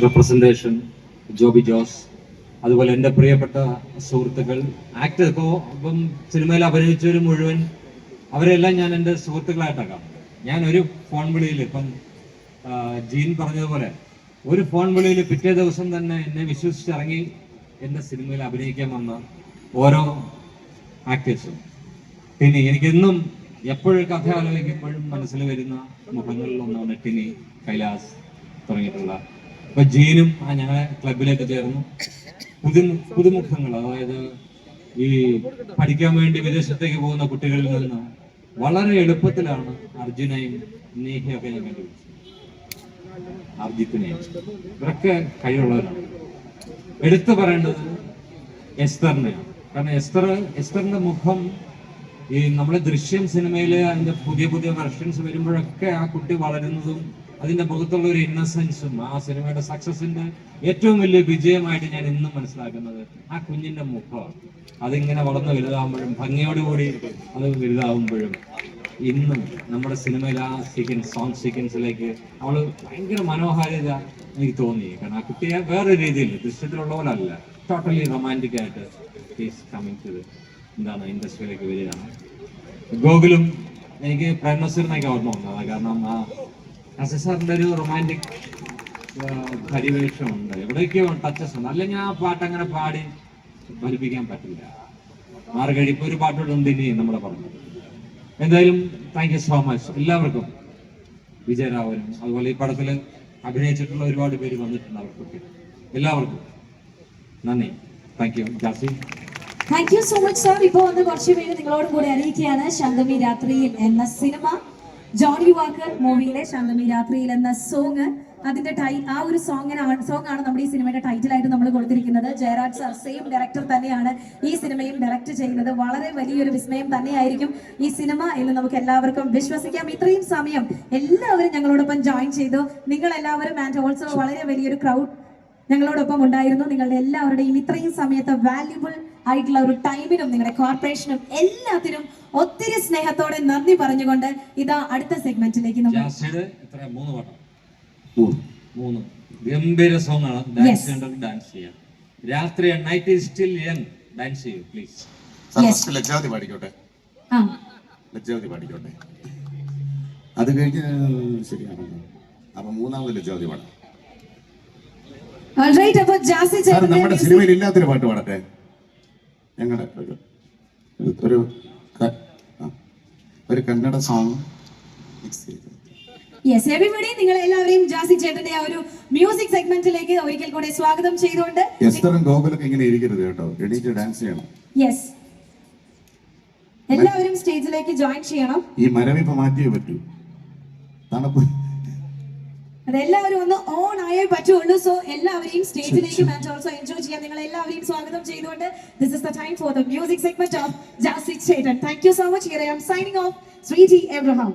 Representation Joby Jose അതുപോലെ എന്റെ പ്രിയപ്പെട്ട സുഹൃത്തുക്കൾ ആക്ടർ ഇപ്പോൾ ഇപ്പം സിനിമയിൽ അഭിനയിച്ചവർ മുഴുവൻ അവരെല്ലാം ഞാൻ എന്റെ സുഹൃത്തുക്കളായിട്ടാണ് കാണുന്നത്. ഞാൻ ഒരു ഫോൺ വിളിയിൽ ഇപ്പം ജീൻ പറഞ്ഞതുപോലെ ഒരു ഫോൺ വിളിയിൽ പിറ്റേ ദിവസം തന്നെ എന്നെ വിശ്വസിച്ചിറങ്ങി എന്റെ സിനിമയിൽ അഭിനയിക്കാൻ വന്ന ഓരോ ആക്ടേഴ്സും ടിനി എനിക്കെന്നും എപ്പോഴും കഥ ആലോചിക്കുമ്പോഴും മനസ്സിൽ വരുന്ന മുഖങ്ങളിൽ ഒന്നാണ് ടിനി കൈലാസ് തുടങ്ങിയിട്ടുള്ള ഇപ്പൊ ജീനും ഞങ്ങളെ ക്ലബിലേക്ക് ചേർന്നു. പുതു പുതുമുഖങ്ങൾ അതായത് ഈ പഠിക്കാൻ വേണ്ടി വിദേശത്തേക്ക് പോകുന്ന കുട്ടികളിൽ നിന്ന് വളരെ എളുപ്പത്തിലാണ് അർജുനയും നീഹയൊക്കെ ഞാൻ കണ്ടുപിടിച്ചത്. അർജിത്തിനെയും. ഇവരൊക്കെ കഴിവുള്ളവരാണ് എടുത്തു പറയേണ്ടത് എസ്തറിനെയാണ്. കാരണം എസ്തർ എസ്തറിന്റെ മുഖം ഈ നമ്മുടെ ദൃശ്യം സിനിമയിൽ അതിന്റെ പുതിയ പുതിയ വെർഷൻസ് വരുമ്പോഴൊക്കെ ആ കുട്ടി വളരുന്നതും അതിന്റെ മുഖത്തുള്ള ഒരു ഇന്നസെൻസും ആ സിനിമയുടെ സക്സസിന്റെ ഏറ്റവും വലിയ വിജയമായിട്ട് ഞാൻ ഇന്നും മനസ്സിലാക്കുന്നത് ആ കുഞ്ഞിന്റെ മുഖമാണ്. അതിങ്ങനെ വളർന്ന് വലുതാവുമ്പോഴും ഭംഗിയോടുകൂടി അത് വലുതാവുമ്പോഴും ഇന്നും നമ്മുടെ സിനിമയിൽ ആ സീക്വൻസ് സോങ് സീക്വൻസിലേക്ക് അവൾ ഭയങ്കര മനോഹാരിത എനിക്ക് തോന്നി കാരണം ആ കുട്ടിയെ വേറെ രീതിയിൽ ദൃശ്യത്തിലുള്ള പോലെ അല്ല ടോട്ടലി റൊമാന്റിക് ആയിട്ട് ഈസ് കമ്മിങ് ടു എന്താണ് ഇൻഡസ്ട്രിയിലേക്ക് വരികയാണ്. ഗോകുലും എനിക്ക് പ്രേംനസീറിനൊക്കെ ഓർമ്മ വന്നതാണ്. കാരണം ആ അസസാറിന്റെ ഒരു റൊമാന്റിക് പരിവേഷമുണ്ട്. എവിടെയൊക്കെയോ ടച്ചസ് ഉണ്ട്. അല്ലെങ്കിൽ ആ പാട്ട് അങ്ങനെ പാടി ഫലിപ്പിക്കാൻ പറ്റില്ല. മാർഗഴി കഴിയുമ്പോൾ ഒരു പാട്ടോടുണ്ട് ഇനി നമ്മുടെ പറഞ്ഞു എന്തായാലും താങ്ക് യു സോ മച്ച് എല്ലാവർക്കും വിജയരാവനും അതുപോലെ ഈ പടത്തിൽ അഭിനയിച്ചിട്ടുള്ള ഒരുപാട് പേര് വന്നിട്ടുണ്ട് അവർക്കൊക്കെ. എല്ലാവർക്കും നന്ദി. Thank you Jassie? Thank you so much sir ഇപ്പോൾ വന്ന് കുറച്ച് പേര് നിങ്ങളോടും കൂടി അറിയിക്കുകയാണ്. ശാന്തമി രാത്രിയിൽ എന്ന സിനിമ. ജോണി വാക്കർ മൂവിയിലെ ശാന്തമി രാത്രിയിൽ എന്ന സോങ് അതിന്റെ ടൈ ആ ഒരു സോങ്ങിനാണ് സോങ് ആണ് നമ്മുടെ ഈ സിനിമയുടെ ടൈറ്റിലായിട്ട് നമ്മൾ കൊടുത്തിരിക്കുന്നത്. ജയരാജ് സർ സെയിം ഡയറക്ടർ തന്നെയാണ് ഈ സിനിമയും ഡയറക്ട് ചെയ്യുന്നത്. വളരെ വലിയൊരു വിസ്മയം തന്നെയായിരിക്കും ഈ സിനിമ എന്ന് നമുക്ക് എല്ലാവർക്കും വിശ്വസിക്കാം. ഇത്രയും സമയം എല്ലാവരും ഞങ്ങളോടൊപ്പം ജോയിൻ ചെയ്തു. നിങ്ങൾ എല്ലാവരും ആൻഡ് ഓൾസോ വളരെ വലിയൊരു ക്രൗഡ് ഞങ്ങളോടൊപ്പം ഉണ്ടായിരുന്നു. നിങ്ങളുടെ എല്ലാവരുടെയും ഇത്രയും സമയത്ത് വാല്യുബിൾ ആയിട്ടുള്ള ഒരു ടൈമിനും നിങ്ങളുടെ കോർപ്പറേഷനും എല്ലാത്തിനും ഒത്തിരി സ്നേഹത്തോടെ നന്ദി പറഞ്ഞുകൊണ്ട് ഇതാ അടുത്ത സെഗ്മെന്റിലേക്ക് മൂന്ന് ഗംഭീര സോങ് ആണ്. Dance Yes. ഡാൻസ് ചെയ്യാം. രാത്രി night is still young dance ചെയ്യൂ പ്ലീസ് സാർ Yes. ലജ്ജാവതി പാടിക്കോട്ടെ? ലജ്ജാവതി പാടിക്കോട്ടെ? അത് കഴിഞ്ഞ് ശരിയാണല്ലോ. അപ്പൊ മൂന്നാമത് ലജ്ജാവതി പാടാം ഓൾറൈറ്റ് അപ്പോൾ ജാസി സാർ ചേട്ടന്റെ നമ്മുടെ സിനിമയിൽ ഇല്ലാത്തൊരു പാട്ട് പാടട്ടെ? ഞങ്ങളുടെ ഒരു ഒരു- കന്നഡ സോങ് യെസ് എവരിബഡി നിങ്ങൾ എല്ലാവരെയും ജാസി ചേട്ടന്റെ ആ ഒരു മ്യൂസിക് സെഗ്മെന്റിലേക്ക് ഒരിക്കൽ കൂടെ സ്വാഗതം ചെയ്തുകൊണ്ട് എസ്തറും ഗോകുലൊക്കെ ഇങ്ങനെ ഇരിക്കരുത് കേട്ടോ. എണീറ്റ് ഡാൻസ് ചെയ്യണം. യെസ് എല്ലാവരും സ്റ്റേജിലേക്ക് ജോയിൻ ചെയ്യണം. ഈ മരവിപ്പ് മാറ്റിയേ പറ്റൂ. തണുപ്പ് അതെല്ലാവരും ഒന്ന് ഓൺ ആയേ പറ്റുള്ളൂ. സോ എല്ലാവരെയും സ്റ്റേജിലേക്ക് ആൻഡ് ഓൾസോ എൻജോയ് ചെയ്യാൻ നിങ്ങൾ എല്ലാവരെയും സ്വാഗതം ചെയ്തുകൊണ്ട് this is the time for the music segment of Jassie Chetan thank you so much here I am signing off Sreeji Abraham